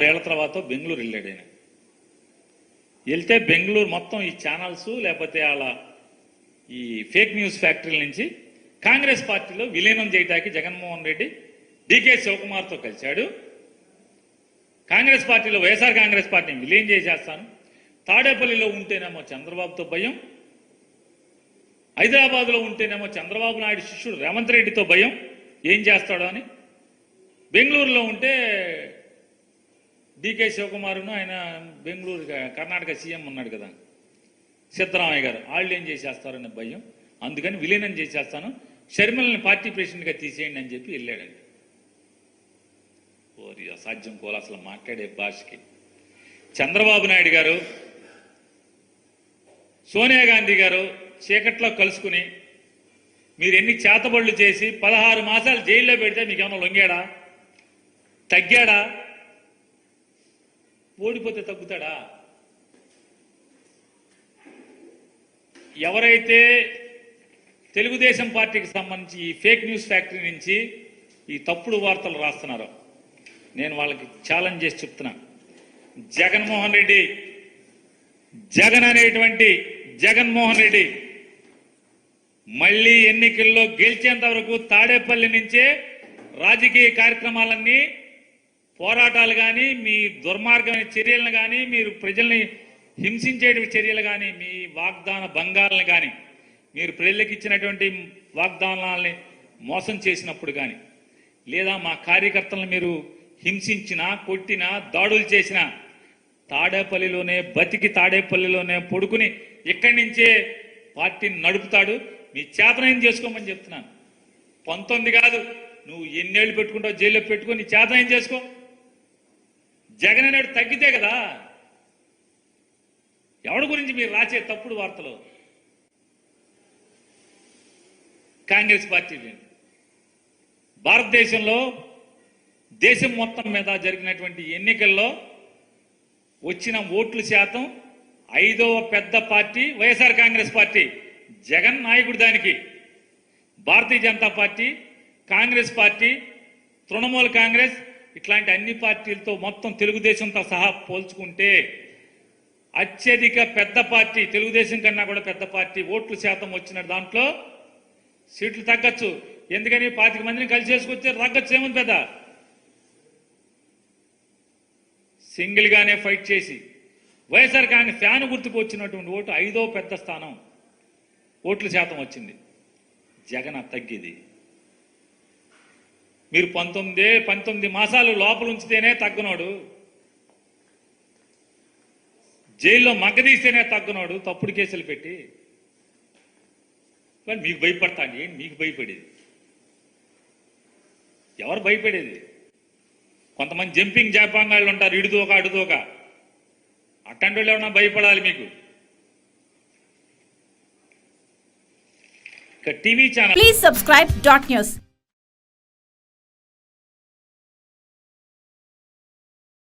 ఆరేళ్ళ తర్వాత బెంగళూరు వెళ్ళాడు ఆయన. వెళ్తే బెంగళూరు మొత్తం ఈ ఛానల్స్ లేకపోతే వాళ్ళ ఈ ఫేక్ న్యూస్ ఫ్యాక్టరీల నుంచి కాంగ్రెస్ పార్టీలో విలీనం చేయడానికి జగన్మోహన్ రెడ్డి డికే శివకుమార్తో కలిశాడు. కాంగ్రెస్ పార్టీలో వైఎస్ఆర్ కాంగ్రెస్ పార్టీని విలీనం చేసేస్తాను. తాడేపల్లిలో ఉంటేనేమో చంద్రబాబుతో భయం. హైదరాబాద్లో ఉంటేనేమో చంద్రబాబు నాయుడు శిష్యుడు రేవంత్ రెడ్డితో భయం. ఏం చేస్తాడో అని. బెంగళూరులో ఉంటే డికే శివకుమారును ఆయన బెంగళూరు కర్ణాటక సీఎం ఉన్నాడు కదా. సిద్ధరామయ్య గారు. వాళ్ళు ఏం చేసేస్తారనే భయం. అందుకని విలీనం చేసేస్తాను. షర్మిలని పార్టీ ప్రెసిడెంట్గా తీసేయండి అని చెప్పి వెళ్ళాడండి. ఓరి అసాధ్యం కోల అసలు మాట్లాడే భాషకి. చంద్రబాబు నాయుడు గారు సోనియా గాంధీ గారు చీకట్లో కలుసుకుని మీరు ఎన్ని చేతబడులు చేసి పదహారు మాసాలు జైల్లో పెడితే మీకు లొంగాడా? తగ్గాడా? ఓడిపోతే తగ్గుతాడా? ఎవరైతే తెలుగుదేశం పార్టీకి సంబంధించి ఈ ఫేక్ న్యూస్ ఫ్యాక్టరీ నుంచి ఈ తప్పుడు వార్తలు రాస్తున్నారో నేను వాళ్ళకి ఛాలెంజ్ చేసి చెప్తున్నా. జగన్మోహన్ రెడ్డి జగన్ అనేటువంటి జగన్మోహన్ రెడ్డి మళ్ళీ ఎన్నికల్లో గెలిచేంత వరకు తాడేపల్లి నుంచే రాజకీయ కార్యక్రమాలన్నీ పోరాటాలు కానీ మీ దుర్మార్గమైన చర్యలను కానీ మీరు ప్రజల్ని హింసించే చర్యలు కానీ మీ వాగ్దాన భంగాలను కానీ మీరు ప్రజలకు ఇచ్చినటువంటి వాగ్దానాలని మోసం చేసినప్పుడు కానీ లేదా మా కార్యకర్తలను మీరు హింసించినా కొట్టినా దాడులు చేసినా తాడేపల్లిలోనే బతికి తాడేపల్లిలోనే పడుకుని ఇక్కడి నుంచే పార్టీని నడుపుతాడు. మీ చేతనైన చేసుకోమని చెప్తున్నాను. పంతొమ్మిది కాదు నువ్వు ఎన్నేళ్ళు పెట్టుకుంటావు జైల్లో పెట్టుకొని నీ చేసుకో. జగన్ అనేడు తగ్గితే కదా. ఎవడి గురించి మీరు రాసే తప్పుడు వార్తలు? కాంగ్రెస్ పార్టీ భారతదేశంలో దేశం మొత్తం మీద జరిగినటువంటి ఎన్నికల్లో వచ్చిన ఓట్ల శాతం ఐదవ పెద్ద party YSR Congress party. Jagan నాయకుడు దానికి. Bharatiya Janata party Congress party Trinamool Congress ఇట్లాంటి అన్ని పార్టీలతో మొత్తం తెలుగుదేశంతో సహా పోల్చుకుంటే అత్యధిక పెద్ద పార్టీ తెలుగుదేశం కన్నా కూడా పెద్ద పార్టీ ఓట్లు శాతం వచ్చిన దాంట్లో సీట్లు తగ్గచ్చు. ఎందుకని పాతిక మందిని కలిసి చేసుకొచ్చే తగ్గచ్చు ఏముంది పెద్ద? సింగిల్ గానే ఫైట్ చేసి. వైఎస్ఆర్ కాంగ్రెస్ ఫ్యాన్ గుర్తుకు వచ్చినటువంటి ఓటు ఐదో పెద్ద స్థానం. ఓట్ల శాతం వచ్చింది. జగన్ తగ్గిది. మీరు పంతొమ్మిది పంతొమ్మిది మాసాలు లోపల ఉంచితేనే తగ్గునోడు. జైల్లో మగ్గదీస్తేనే తగ్గునోడు తప్పుడు కేసులు పెట్టి. కానీ మీకు భయపడతాను ఏంటి మీకు భయపడేది? ఎవరు భయపడేది? కొంతమంది జంపింగ్ జాపాంగాళ్ళు ఉంటారు ఇడుదోక అడుదోక అట్టంటి వాళ్ళు ఏమన్నా భయపడాలి మీకు? ఇక TV channel please subscribe dot news